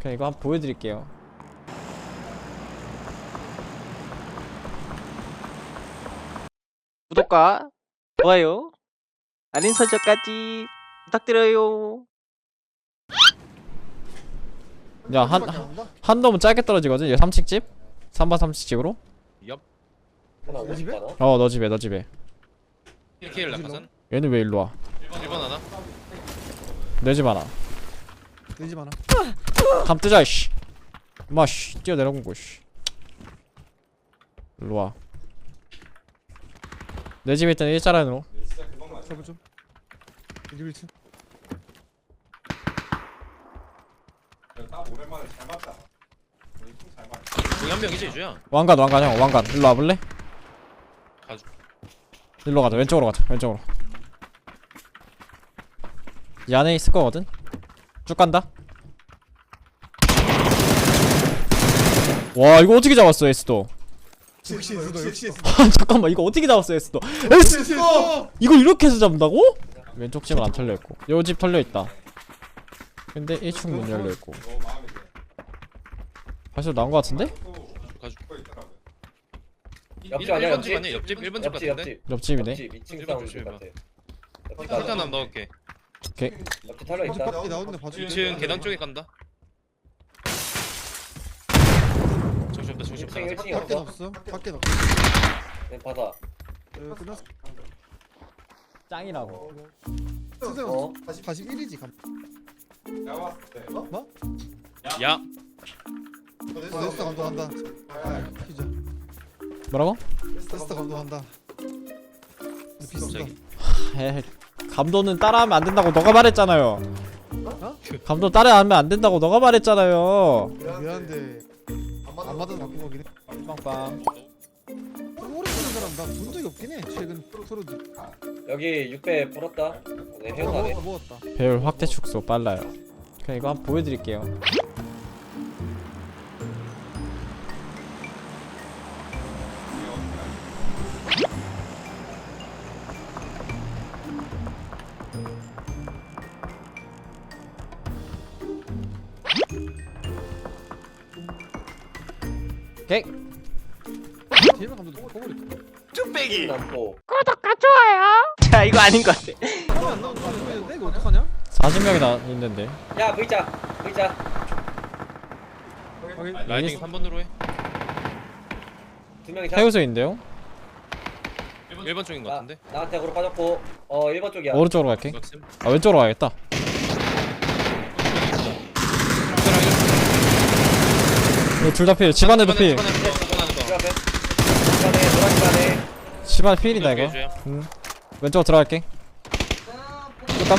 그냥 이거 한번 보여드릴게요. 구독과 좋아요, 알림 설정까지 부탁드려요. 야, 한, 한 놈은 짧게 떨어지거든? 얘 3층 집? 3번 3층 집으로? 내 집에? 어, 너 집에, 너 집에. 1K를 낙하산 얘는 왜 일로 와? 1번 하나 내 집 하나. 내집 하나. 감 뜨자, 씨. 마, 씨. 뛰어 내려온 거, 씨. 일로 와. 내 집에 있던 일자란으로. 잡을 좀. 내 1층. 여기 한 명이지 이주야 왕관, 왕관, 형, 왕관. 일로 와볼래? 가줘. 일로 가자, 왼쪽으로 가자, 왼쪽으로. 이 안에 있을 거거든? 쭉 간다. 와, 이거 어떻게 잡았어, 에스도? 역시 역시. 아, 잠깐만, 이거 어떻게 잡았어, 에스도? 에스! 이걸 이렇게 해서 잡는다고? 왼쪽 집은 안 털려 있고, 요 집 털려 있다. 근데 1층 문 열려 있고. 발소리 나온 거 같은데? 옆집 아니야, 1번 집 옆집? 아니야 옆집 1번 집 옆집 같은데 옆집 옆집이네. 옆집 2층 일번 사운드 조심해봐. 같아 옆집 일단 가자 한번 넣을게 오케이. 옆집 털려 집 있다 밖에 나오는데 봐줘. 1층 계단 쪽에 간다 정신없다 정신없다 1층 가자. 1층이 밖에 없어 없어. 밖에 없어. 네, 받아 어, 끝났어. 짱이라고. 선생 어? 41이지 감. 야 어, 네스터 감독한다. 아, 피자. 뭐라고? 네스터 감독한다. 비슷다. 갑자기 에이, 감도는 따라하면 안 된다고 너가 말했잖아요. 어? 감도 따라하면 안 된다고 너가 말했잖아요. 미안한데 안 맞아서 바꾼 거긴 해. 빵빵. 오래 쓰는 사람 나 본 적이 없긴 해. 최근 프로들. 여기 6배 풀었다 네 먹었다. 배율 확대 축소 빨라요. 그냥 이거 한번 보여드릴게요. 제일 감독도 바꿔버렸다. 뚝배기 남고 자 이거 아닌 것 같아. 안 나오는 거 보이는데 이거 어떡하냐? 40명이 나 있는데. 야 V자 V자 확인. 라이딩 3번으로 해 두 명이 자 해우소인데요? 1번 쪽인 것 나, 같은데 나한테 으로 빠졌고 어 1번 쪽이야 오른쪽으로 갈게. 아 왼쪽으로 가야겠다. 둘다 필. 집안에도 앞에 시간에 노란 시간에 집안 필이다 이거. 이주야 음. 왼쪽으로 들어갈게. 뚜깜.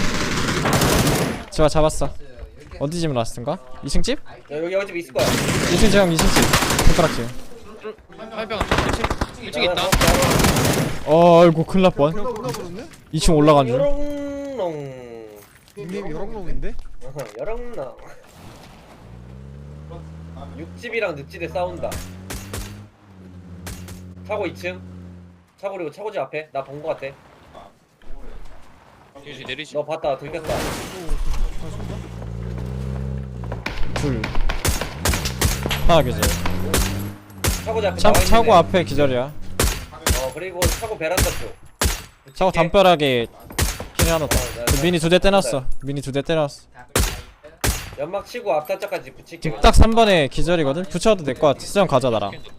집안 잡았어. 어디 집은 라스트인가? 2층 집? 여기 여기 집 있을 거야 2층 집 형 2층 집. 손가락질. 화이병 1층 1층 있다 어, 아이고 큰일 날 뻔. 누나 누나 부르네? 2층 올라간 줄. 요롱롱 닉네임이 여렁롱인데? 어허, 여렁롱 육집이랑 늪집에 싸운다 차고 2층 차고 그리고 차고집 앞에 나 본 거 같아 유지 내리시 너 봤다 들켰다 둘. 하나 기절. 차고집 앞에 차, 나와 있는 차고 애. 앞에 기절이야. 어 그리고 차고 베란다 쪽 차고 담벼락에 킬이 하나 더. 어, 나- 그 미니 두대 떼놨어. 미니 두대 떼놨어. 연막 치고 앞단짝까지 붙일게 지금 딱 3번에 기절이거든? 붙여도 될 것 같아. 수정 가자 나랑. 야 이거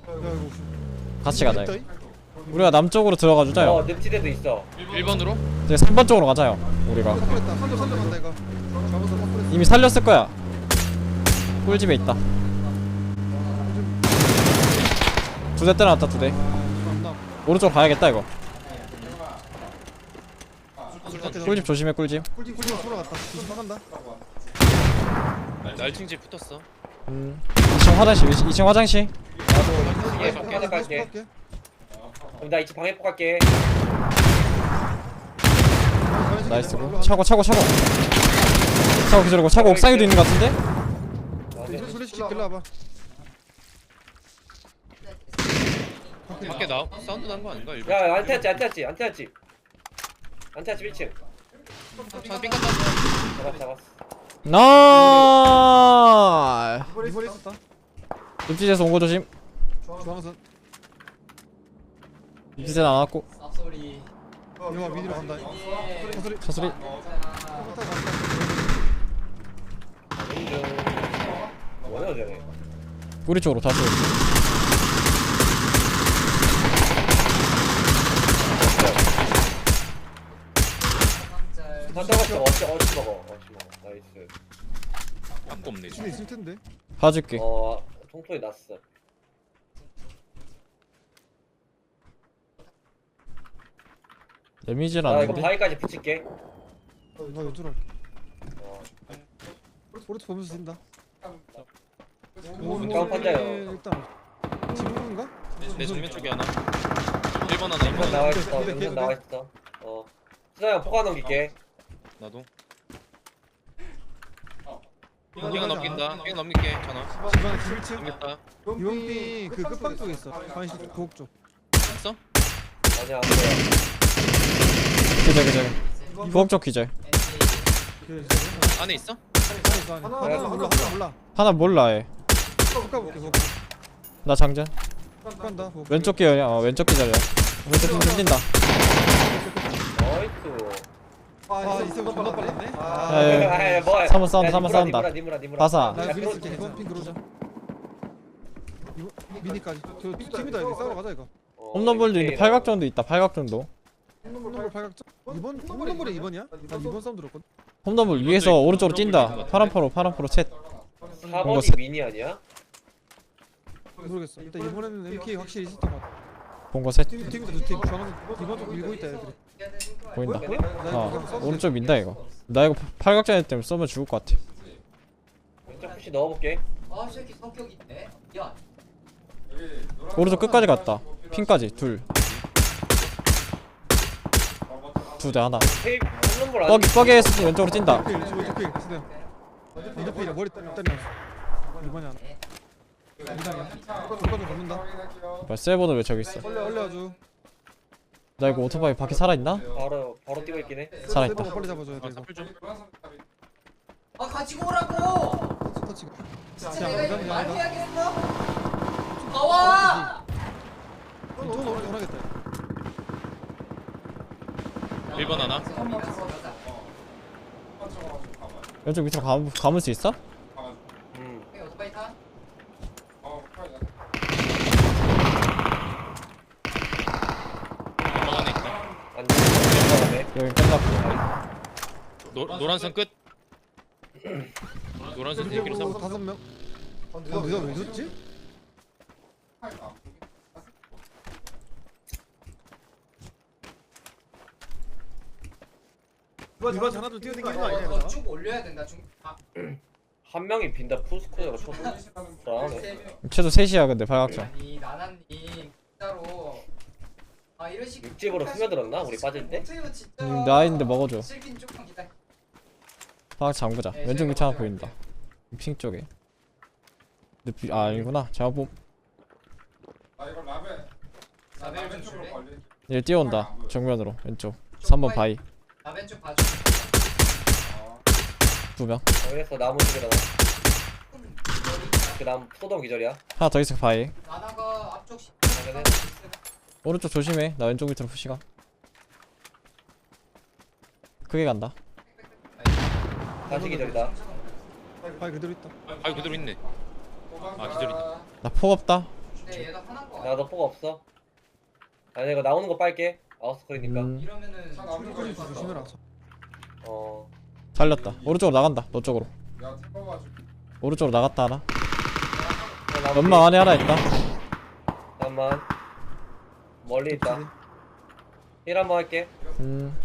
같이 가자. 이거. 있다, 우리가 남쪽으로 들어가 주자요. 어 늪지대도 있어 1번으로 이제 3번 쪽으로 가자요. 우리가. 컴플했다. 살려 살려 간다 이거. 잡아서 컴플했어. 이미 살렸을 거야. 꿀집에 있다. 두 대 때려놨다 두 대. 안 나. 오른쪽 가야겠다 이거. 꿀집 조심해 꿀집. 꿀집 꿀집 돌아갔다. 꿀집 나간다. 날층집 붙었어 음. 2층 화장실 2층 화장실. 나도 이게 밖에 갈게. 그럼 나 이집 방해포 갈게 나이스 고. 차고 차고 차고. 차고 기절이고 차고 옥상에도 있는 것 같은데? 이제 길러 와봐. 밖에 나 사운드 난 거 아닌가 1번 야 안태였지 안태였지 안태였지 안태였지 1층 차빙 갔다 잡았어 잡았어 나! 이번에 있었다 늪지대에서 온 거 조심. 중앙선 늪지대 안 왔고. 이거 미디로 간다 사소리 쟤네 우리 쪽으로 다시 한장같이 어찌 어찌 먹어. 어찌 먹어. 나이스. 아까 없네 집에 있을 텐데. 봐줄게. 어 총소리 났어. 데미지는 나 이거 바위까지 붙일게. 나 왼쪽으로 할게. 어. 오른쪽 보면서 쓴다. 가운 판자요. 일단 지붕인가? 내 정면 쪽에 하나. 1번 하나 2번 영상 하나. 나와 근데, 있어 근데, 영상 근데. 나와 있어. 어. 수나야 포가 넘길게 나도. 피가 넘긴다. 피가 넘길게 전화. 집안에 7층 넘겼다. 유형비 그 끝방 쪽에 있어. 반시 고옥 쪽. 했어? 아니야. 안 돼. 기절. 기절 부엌 쪽 기절. 그 안에 있어? 하나 하나 하나 몰라 하나 몰라. 하나 몰라 얘. 깎아볼게 그거 나 장전. 왼쪽 기어야. 어 왼쪽 기절이야. 왼쪽 좀 힘든다. 나이스 아 있으면 존나 빨랐네 야, 아 야, 야. 뭐야 삼번 싸운다, 삼번 싸운다. 니무라 니무라 니무라 바사. 나 야, 이번 핑 그러자. 이거 미니까지. 저 팀이다 여기 싸우러 가자 이거. 어, 홈런볼도 있는데 팔각정도 있다 팔각정도. 홈런볼 팔각정 이번 홈런볼이 2번이야? 나 2번 싸움 들었거든. 홈런볼 위에서 오른쪽으로 뛴다. 파란 프로 파란 프로 셋. 4번이 세- 미니 아니야? 모르겠어. 일단 이번에는 MK 확실히 있었던 것 같아. 본거 셋. 팀 팀이다 두팀. 중앙선 이번 쪽 밀고 있다 애들이 보인다. 나 이거 어 써도 오른쪽 민다 이거. 나 이거 팔각정 때문에 쏘면 죽을 것 같아. 왼쪽 푸시 넣어볼게. 아, 새끼 성격 있네. 야, 오른쪽 끝까지 갔다. 핀까지 둘. 두대 하나. 테이프 뻐기 했을 왼쪽으로 뛴다 왼쪽 스냅 머리 이번에 하나 이상이야 걷는다. 뭐야 세보는 왜 저기 있어 나 이거 오토바이 밖에 살아있나? 바로 바로 뛰고 있긴 해 살아있다 세이버가 빨리 잡아줘야 돼 아 이거 사플 좀아 같이 오라고. 스타치 진짜 자, 내가 이거 말. 해야겠어. 나와. 돈 오래 하겠다 1번 하나 왼쪽 밑으로 감, 감을 수 있어? 음 오토바이 타. 연막 안에 있다 안 돼. 여기 끝났고 노, 노란선 끝 노란선 대기로 삼 다섯 명 아, 내가 왜 줬지? 이번 이번 하나 좀 뛰어댕기는 거 아니야? 이거? 쭉 올려야 된다. 중. 아, 한 명이 빈다 잘하네 세 명. 최소 셋이야 근데 팔각정 아니 나나님 진짜로. 아 이런 식. 육집으로 스며들었나? 우리 빠질 때? 음, 나 있는데 먹어줘. 조금 기다려. 팔각정 잠그자. 왼쪽 밑에 하나 보인다. 핑 쪽에. 근데 비, 아 아니구나. 잘못 봄. 나벨 좀 줄래? 얘 뛰어온다. 정면으로. 왼쪽. 3번 바위. 나벨 좀 봐줘. 두 명. 여기서 나무 쪽에다가 그 나무 소동 기절이야. 하나 더 있어 바위. 나나가 앞쪽 시. 오른쪽 조심해. 나 왼쪽 밑으로 푸시가. 크게 간다. 다시 기절이다. 발 그대로 있다. 아 그대로 있네. 아 기절이다. 나 폭 없다. 근데 얘가 하나인 거 같아. 나도 포가 없어. 아니 이거 나오는 거 빨게. 아웃스크리니까. 음, 이러면은 좀 조심해라 어. 살렸다. 오른쪽으로 나간다. 너 쪽으로. 오른쪽으로 나갔다 하나. 어, 연막 안에 하나 있다. 잠깐만 멀리 있다. 힐 한번 할게. 음.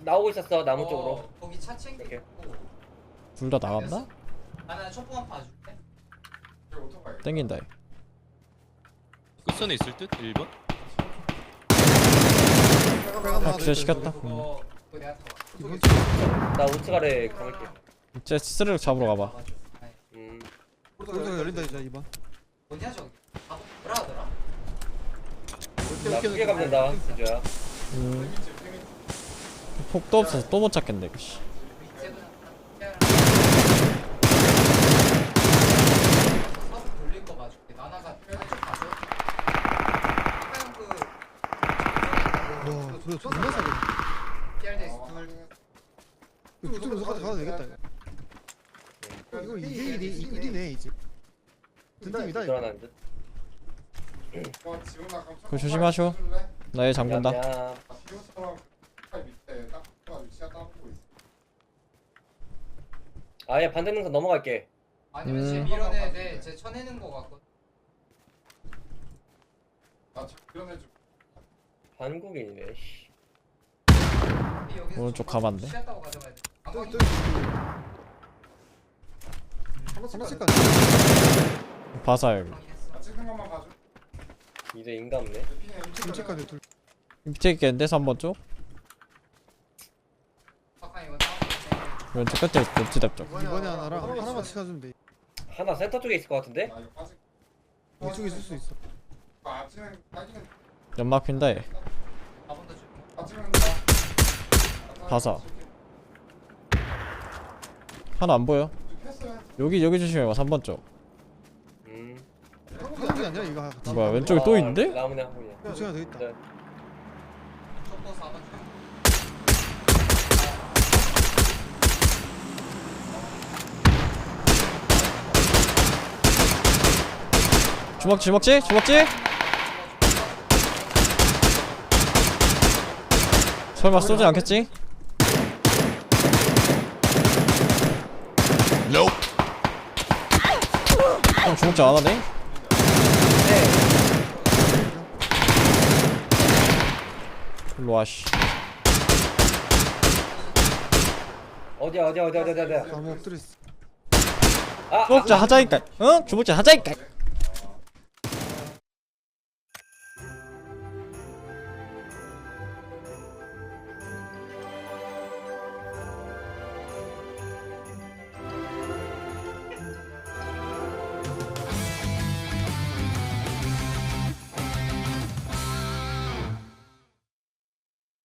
나오고 있었어 나무 어, 쪽으로. 거기 차 챙기고. 둘 다 나갔나? 나나 초보한 봐줄게. 땡긴다. 얘. 끝선에 있을 듯? 1번? 아 기절 시켰다? 음. 그거 그거 내가 타봐. 이번 나 우측아래 가볼게. 쟤 스르륵 잡으러 가봐. 음. 오른쪽에 열린다 이제 이번. 뭐냐 저기. 나 크게 갑니다 진짜. 음. 폭도 없어서 또못 잡겠네 그씨 이쪽으로 가도 가도 되겠다 이거 이거 이 1이네 이제 든든이다 그 조심하쇼 나얘 잠근다. 야, 아예 반대 능선 넘어갈게. 아니면 음. 쟤 밀어내야 돼 쟤 쳐내는 거 같거든 반국인이네. 씨. 근데 여기서 오른쪽 좀 가면 안 돼. 쉬었다고 가져가야 돼. 또 방광이 또. 하나씩 가 바사 여기 방광했어 이제 인감네. 김치까지 둘 밑에 있겠는데 3번 쪽 왼쪽 끝에 냅지 냅쪽. 이번에 하나랑 하나만 찾아주면 돼. 하나 센터 쪽에 있을 것 같은데? 이쪽에 있을 수 있어. 연막 핀다 얘. 바사 하나 안 보여. 여기 여기 조심해봐. 3번 쪽 아니야 이거 뭐야 왼쪽에 또 있는데? 나무네 한국이야. 이쪽에 하나 더 있다 네. 쪽도 4번 줄 주먹 주먹지? 주먹지? 설마 쏘지 않겠지? 형 주먹지 안 하네? 일로 와 씨 어디야 어디야 어디야 어디야 어디야. 나무 엎드렸어 아, 아, 주먹지 하자니까 응? 주먹지 하자니까